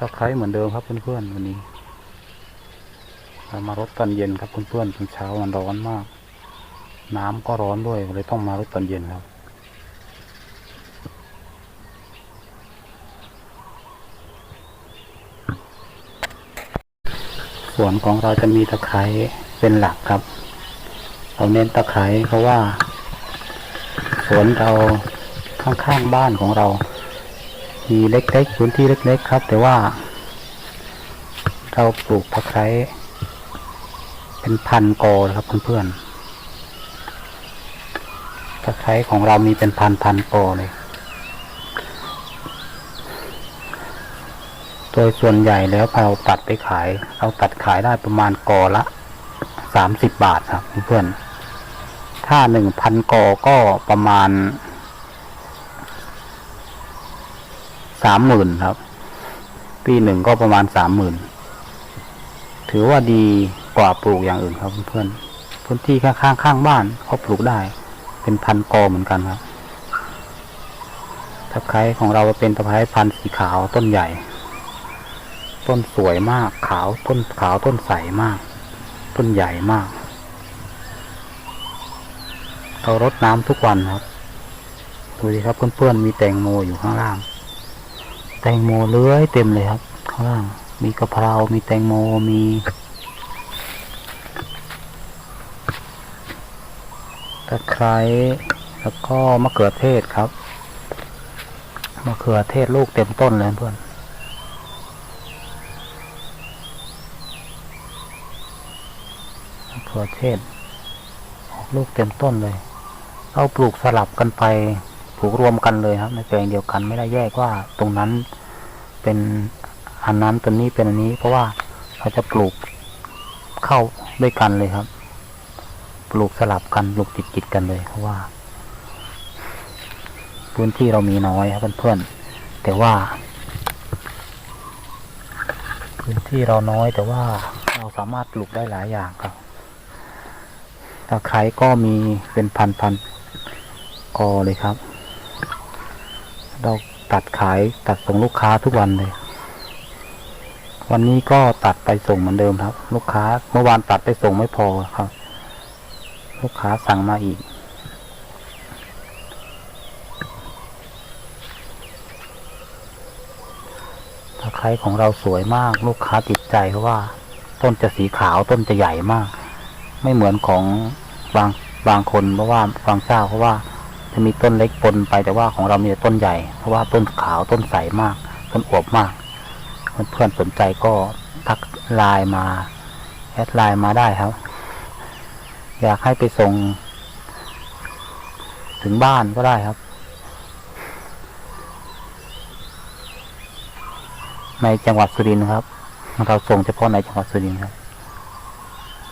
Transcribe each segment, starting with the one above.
ตะไคร้เหมือนเดิมครับเพื่อนๆวันนี้เรามารดตอนเย็นครับเพื่อนๆตอนเช้ามันร้อนมาก น้ำก็ร้อนด้วยเลยต้องมารดตอนเย็นครับ สวนของเราจะมีตะไคร้เป็นหลักครับเราเน้นตะไคร้เพราะว่าสวนเราข้างๆบ้านของเรา มีเล็กๆพื้นที่เล็ก ๆ ครับ แต่ว่า เราปลูกตะไคร้เป็นพันกอครับเพื่อนๆตะไคร้ของเรามีเป็นพันพันกอเลยโดยส่วนใหญ่แล้วเราตัดไปขาย เราตัดขายได้ประมาณกอละสามสิบบาทครับเพื่อนๆถ้าหนึ่งพันกอก็ประมาณ สามหมื่นครับ ปีหนึ่งก็ประมาณสามหมื่นถือว่าดีกว่าปลูกอย่างอื่นครับเพื่อนพื้นที่ข้างๆข้างบ้านเขาปลูกได้ เป็นพันกอเหมือนกันครับตะไคร้ของเราเป็นตะไคร้พันธุ์สีขาวต้นใหญ่ ต้นสวยมากขาวต้นขาวต้นใสมาก ต้นใหญ่มากเรารดน้ำทุกวันครับดูดิครับเพื่อนๆมีแตงโมอยู่ข้างล่าง แตงโมเลื้อยเต็มเลยครับ ข้างล่างมีกะเพรา มีแตงโมมีตะไคร้แล้วก็มะเขือเทศครับมะเขือเทศลูกเต็มต้นเลยเพื่อนมะเขือเทศออกลูกเต็มต้นเลยเราปลูกสลับกันไปปลูกรวมกันเลยครับ ในแปลงเดียวกันไม่ได้แยกว่าตรงนั้น เป็นอันนั้นตัวนี้เป็นอันนี้ เพราะว่าเราจะปลูกเข้าด้วยกันเลยครับ ปลูกสลับกันปลูกติดติดกันเลยเพราะว่า พื้นที่เรามีน้อยครับเพื่อนๆแต่ว่า พื้นที่เราน้อยแต่ว่าเราสามารถปลูกได้หลายอย่างครับตะไคร้ก็มีเป็นพันพันๆกอเลยครับ เรา ตัดขายตัดส่งลูกค้าทุกวันเลย วันนี้ก็ตัดไปส่งเหมือนเดิมครับ ลูกค้าเมื่อวานตัดไปส่งไม่พอครับ ลูกค้าสั่งมาอีก ตะไคร้ของเราสวยมาก ลูกค้าติดใจเพราะว่า ต้นจะสีขาวต้นจะใหญ่มาก ไม่เหมือนของบางบางคนเพราะว่าบางเจ้าเพราะว่า จะมีต้นเล็กปนไปแต่ว่าของเรามีต่ต้นใหญ่ เพราะว่าต้นขาวต้นใสมาก ต้นอวบมาก เพื่อนๆสนใจก็ทักไลน์มาแอดไลน์มาได้ครับ อยากให้ไปส่ง ถึงบ้านก็ได้ครับ ในจังหวัดสุรินทร์ครับเราส่งเฉพาะในจังหวัดสุรินทร์ครับ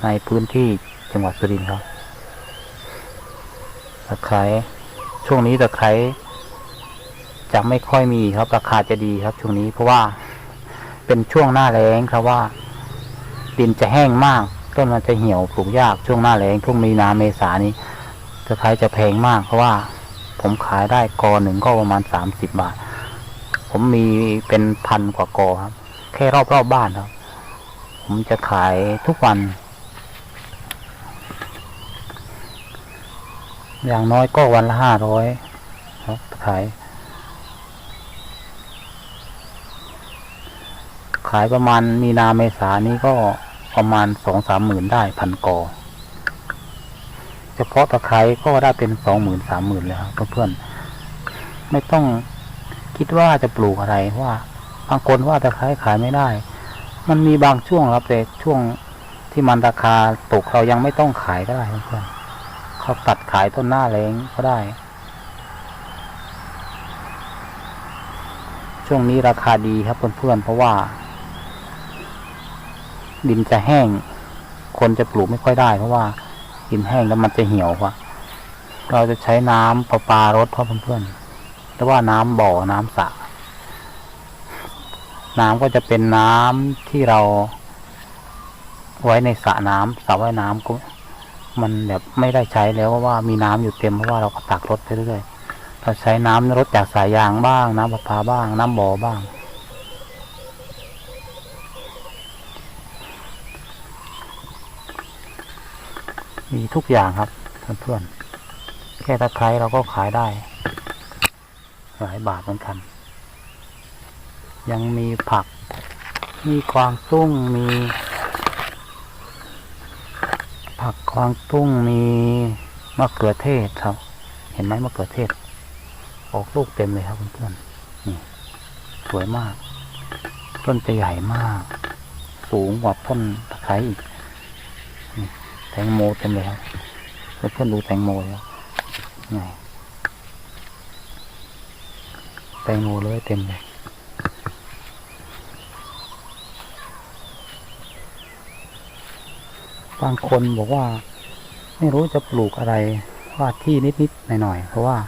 ในพื้นที่จังหวัดสุรินทร์ครับตะไคร้ ช่วงนี้ตะไคร้จะไม่ค่อยมีครับ ราคาจะดีครับ ช่วงนี้เพราะว่าเป็นช่วงหน้าแล้งครับว่า ดินจะแห้งมาก ต้นมันจะเหี่ยวปลูกยากช่วงหน้าแล้งช่วงมีนาเมษานี้ตะไคร้จะแพงมากเพราะว่า ผมขายได้กอหนึ่งก็ประมาณสามสิบบาท ผมมีเป็นพันกว่ากอครับ แค่รอบรอบบ้านครับ ผมจะขายทุกวัน อย่างน้อยก็วันละห้าร้อยครับขาย ขายประมาณมีนาเมษานี้ก็ประมาณสองสามหมื่นได้พันกอ เฉพาะตะไคร้ก็ได้เป็นสองหมื่นสามหมื่นแล้วครับเพื่อนๆไม่ต้องคิดว่าจะปลูกอะไรว่าบางคนว่าตะไคร้ขายไม่ได้ มันมีบางช่วงครับแต่ช่วงที่มันราคาตกเรายังไม่ต้องขายก็ได้เพื่อนๆ เขาตัดขายต้นหน้าแรงก็ได้ ช่วงนี้ราคาดีครับเพื่อนๆเพราะว่า ดินจะแห้ง คนจะปลูกไม่ค่อยได้ เพราะว่าดินแห้งแล้วมันจะเหี่ยวกว่าเราจะใช้น้ำประปารดเพราะเพื่อนๆแต่ว่าน้ำบ่อน้ำสระน้ำก็จะเป็นน้ำที่เราไว้ในสระน้ำสระว่ายน้ำก็ มันแบบไม่ได้ใช้แล้วเพราะว่ามีน้ำอยู่เต็มเพราะว่าเราก็ตักรถไปเรื่อยเราใช้น้ำรถจากสายยางบ้าง น้ำประปาบ้าง น้ำบ่อบ้าง มีทุกอย่างครับเพื่อนๆแค่ตะไคร้เราก็ขายได้ หลายบาทเหมือนกัน ยังมีผัก มีกวางตุ้งมี วางตุ้งมีมะเขือเทศครับ เห็นไหมมะเขือเทศ ออกลูกเต็มเลยครับเพื่อนๆนี่ สวยมาก ต้นจะใหญ่มาก สูงกว่าต้นตะไคร้อีกแตงโมเต็มเลยครับเพื่อนๆดูแตงโมแล้วไงแตงโมเลยเต็มเลยบางคนบอกว่า ไม่รู้จะปลูกอะไรว่าที่นิด ๆ หน่อย ๆ เพราะว่า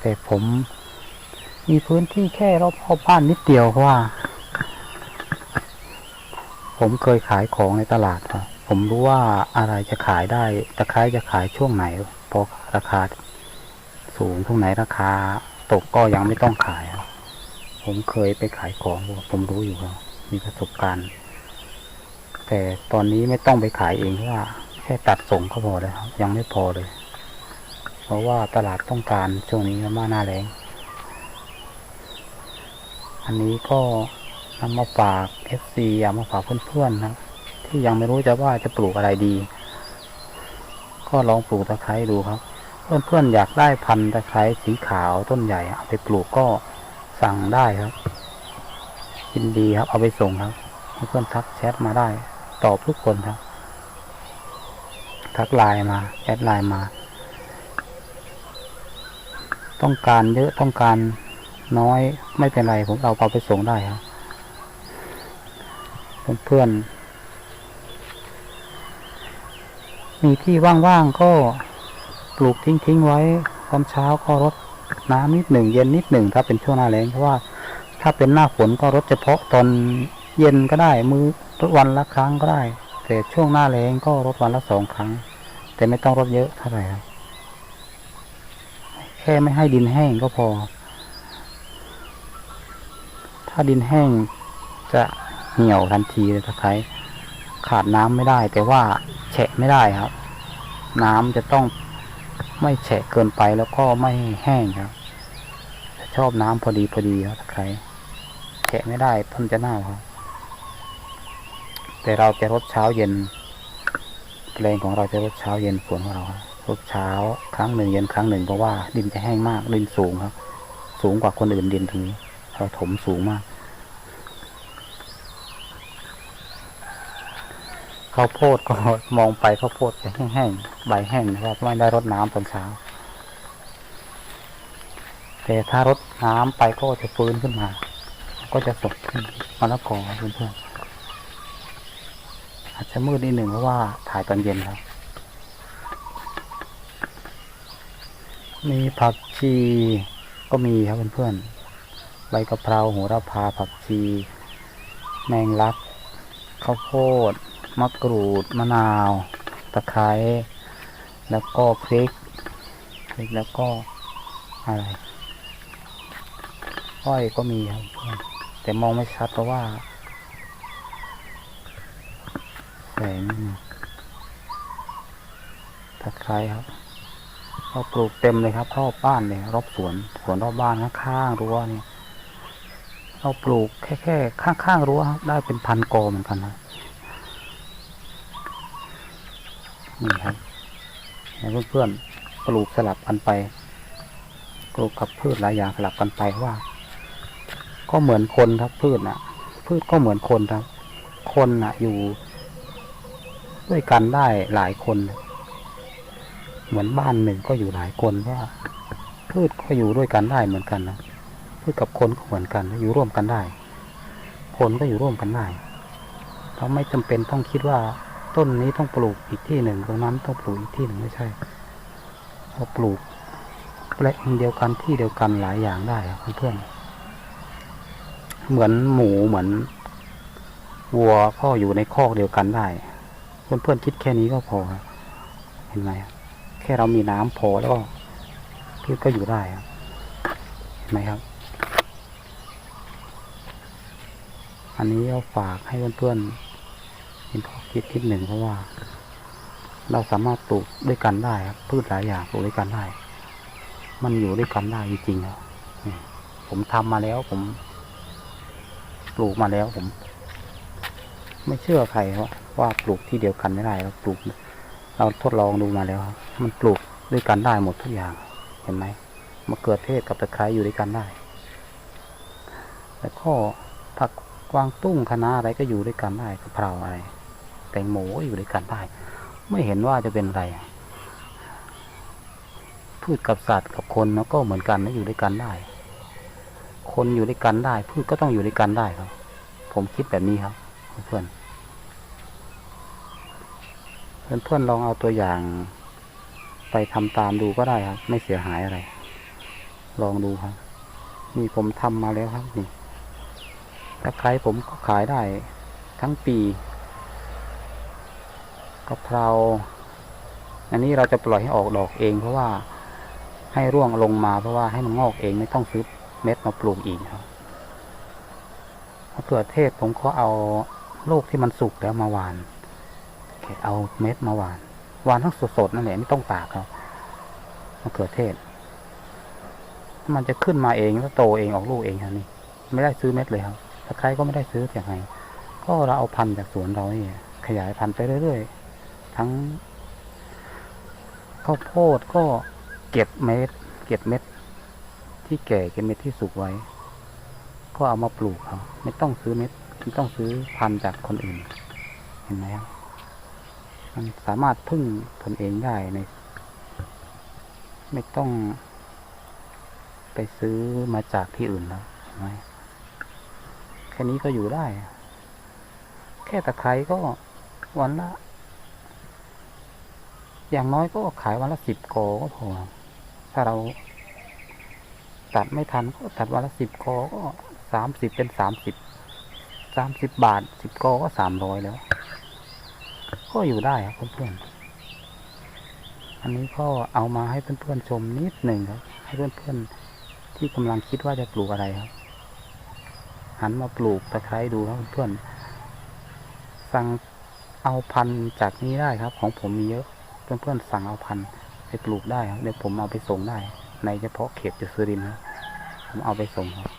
แต่ผมมีพื้นที่แค่รอบๆบ้านนิดเดียวเพราะว่า ผมเคยขายของในตลาดครับผมรู้ว่าอะไรจะขายได้ตะไคร้จะขายช่วงไหนเพราะราคาสูงช่วงไหนราคา ตกก็ยังไม่ต้องขาย ผมเคยไปขายของ ผมรู้อยู่ครับ มีประสบการณ์ แต่ตอนนี้ไม่ต้องไปขายเองเพราะว่า แค่ตัดส่งก็พอแล้วครับยังไม่พอเลย เพราะว่าตลาดต้องการช่วงนี้มาหน้าแรงอันนี้ก็นำมาฝาก FC อยามาฝากเพื่อนๆนะที่ยังไม่รู้จะว่าจะปลูกอะไรดี ก็ลองปลูกตะไคร้ดูครับ เพื่อนๆอยากได้พันธุ์ตะไคร้สีขาวต้นใหญ่เอาไปปลูกก็สั่งได้ครับยินดีครับเอาไปส่งครับ เพื่อนทักแชทมาได้ ตอบทุกคนครับ ทักไลน์มา แอดไลน์มา ต้องการเยอะต้องการน้อยไม่เป็นไรผมเราเอาไปส่งได้ครับเพื่อนมีที่ว่างๆก็ปลูกทิ้งๆไว้ตอนเช้าก็รดน้ำนิดหนึ่งเย็นนิดหนึ่งถ้าเป็นช่วงหน้าแล้งเพราะว่า ถ้าเป็นหน้าฝนก็รดเฉพาะตอน เย็นก็ได้ มือรดวันละครั้งก็ได้ แต่ช่วงหน้าแล้งก็รดวันละสองครั้ง แต่ไม่ต้องรดเยอะเท่าไหร่ครับแค่ไม่ให้ดินแห้งก็พอ ถ้าดินแห้งจะเหี่ยวทันทีเลยตะไคร้ขาดน้ำไม่ได้ แต่ว่าแฉะไม่ได้ครับ น้ำจะต้องไม่แฉะเกินไปแล้วก็ไม่แห้งครับชอบน้ำพอดีพอดีครับตะไคร้แฉะไม่ได้ต้นจะเน่าครับ แต่เราจะรดเช้าเย็นแปลงของเราจะรดเช้าเย็นสวนของเราครับรดเช้าครั้งหนึ่งเย็นครั้งหนึ่งเพราะว่าดินจะแห้งมากดินสูงครับ สูงกว่าคนอื่นดินตรงนี้เราถมสูงมากข้าวโพดก็มองไปข้าวโพดจะแห้งๆใบแห้งนะครับไม่ได้รดน้ำตอนเช้า แต่ถ้ารดน้ำไปก็จะฟื้นขึ้นมา ก็จะสดขึ้นมะละกอเพื่อนๆ อาจจะมืดนิดหนึ่งเพราะว่าถ่ายตอนเย็นครับ มีผักชีก็มีครับเพื่อนๆใบกะเพราโหระพาผักชี แมงลักข้าวโพดมะกรูด มะนาว ตะไคร้แล้วก็พริกพริกแล้วก็อะไรอ้อยก็มีครับเพื่อนแต่มองไม่ชัดเพราะว่า แสงตะไคร้ครับเราปลูกเต็มเลยครับรอบบ้านเลยรอบสวนสวนรอบบ้านข้างๆรั้วเนี่ยเราปลูกแค่แค่ข้างๆรั้วครับได้เป็นพันกอเหมือนกันนะนี่ครับเพื่อนๆปลูกสลับกันไปปลูกกับพืชหลายอย่างสลับกันไปว่า ก็เหมือนคนครับพืชน่ะ พืชก็เหมือนคนครับ คนน่ะ อยู่ ด้วยกันได้หลายคน เหมือนบ้านหนึ่งก็อยู่หลายคนว่าพืชก็อยู่ด้วยกันได้เหมือนกันนะพืชกับคนก็เหมือนกันอยู่ร่วมกันได้ คนก็อยู่ร่วมกันได้เราไม่จำเป็นต้องคิดว่า ต้นนี้ต้องปลูกอีกที่หนึ่งตรงนั้นต้องปลูกอีกที่หนึ่งไม่ใช่เราปลูกแปลงเดียวกันที่เดียวกันหลายอย่างได้ครับเพื่อนเหมือนหมูเหมือน วัวก็อยู่ในคอกเดียวกันได้ เพื่อนๆคิดแค่นี้ก็พอครับเห็นไหมครับแค่เรามีน้ำพอแล้วก็พืชก็อยู่ได้ครับเห็นไหมครับ อันนี้เอาฝากให้เพื่อนๆเป็นข้อคิดคิดหนึ่งเพราะว่า เราสามารถปลูกด้วยกันได้ครับพืชหลายอย่างปลูกด้วยกันได้ มันอยู่ด้วยกันได้จริงๆครับผมทำมาแล้วผมปลูกมาแล้วผม ไม่เชื่อใครว่าว่าปลูกที่เดียวกันไม่ได้เราปลูก เราทดลองดูมาแล้วครับมันปลูกด้วยกันได้หมดทุกอย่าง เห็นไหมมะเขือเทศกับตะไคร้อยู่ด้วยกันได้แล้วก็ผักกวางตุ้งคะน้าอะไรก็อยู่ด้วยกันได้กะเพราอะไร แตงโมอยู่ด้วยกันได้ ไม่เห็นว่าจะเป็นอะไรพืชกับสัตว์กับคนมันก็เหมือนกันนะอยู่ด้วยกันได้ คนอยู่ด้วยกันได้ พืชก็ต้องอยู่ด้วยกันได้ครับ ผมคิดแบบนี้ครับ เพื่อนเพื่อนเพื่อนลองเอาตัวอย่างไปทำตามดูก็ได้ครับ ไม่เสียหายอะไร ลองดูครับนี่ผมทำมาแล้วครับนี่ตะไคร้ผมก็ขายได้ทั้งปีกะเพราอันนี้เราจะปล่อยให้ออกดอกเอง เพราะว่าให้ร่วงลงมาเพราะว่าให้มันงอกเองไม่ต้องซื้อเม็ดมาปลูกอีกครับมะเขือเทศผมก็เอา ลูกที่มันสุกแล้วมาหวานเอาเม็ดมาหวานหวานทั้งสดๆนั่นแหละไม่ต้องตากครับมะเขือเทศ มันจะขึ้นมาเองแล้วโตเองออกลูกเองครับนี่ไม่ได้ซื้อเม็ดเลยครับตะไคร้ก็ไม่ได้ซื้อจากไหนก็เราเอาพันธุ์จากสวนเรานี่ขยายพันธุ์ไปเรื่อยๆทั้งข้าวโพดก็เก็บเม็ด เก็บเม็ด ที่แก่เก็บเม็ดที่สุกไว้ ก็เอามาปลูกครับไม่ต้องซื้อเม็ด ไม่ต้องซื้อพันธุ์จากคนอื่น เห็นไหมครับมันสามารถพึ่งตนเองได้ในไม่ต้องไปซื้อมาจากที่อื่นแล้วเห็นไหมแค่นี้ก็อยู่ได้ แค่ตะไคร้ก็วันละ อย่างน้อยก็ขายวันละสิบกอก็พอ ถ้าเราตัดไม่ทันก็ตัดวันละสิบกอก็สามสิบเป็นสามสิบ สามสิบบาทสิบกอก็สามร้อยแล้ว ก็อยู่ได้ครับเพื่อนๆอันนี้ก็เอามาให้เพื่อนๆชมนิดหนึ่งครับ ให้เพื่อนๆที่กำลังคิดว่าจะปลูกอะไรครับ หันมาปลูกตะไคร้ดูครับเพื่อนๆสั่งเอาพันธุ์จากนี้ได้ครับ ของผมมีเยอะเพื่อนๆสั่งเอาพันธุ์ไปปลูกได้ครับเดี๋ยวผมเอาไปส่งได้ ในเฉพาะเขตจุสุรินทร์ครับผมเอาไปส่งครับ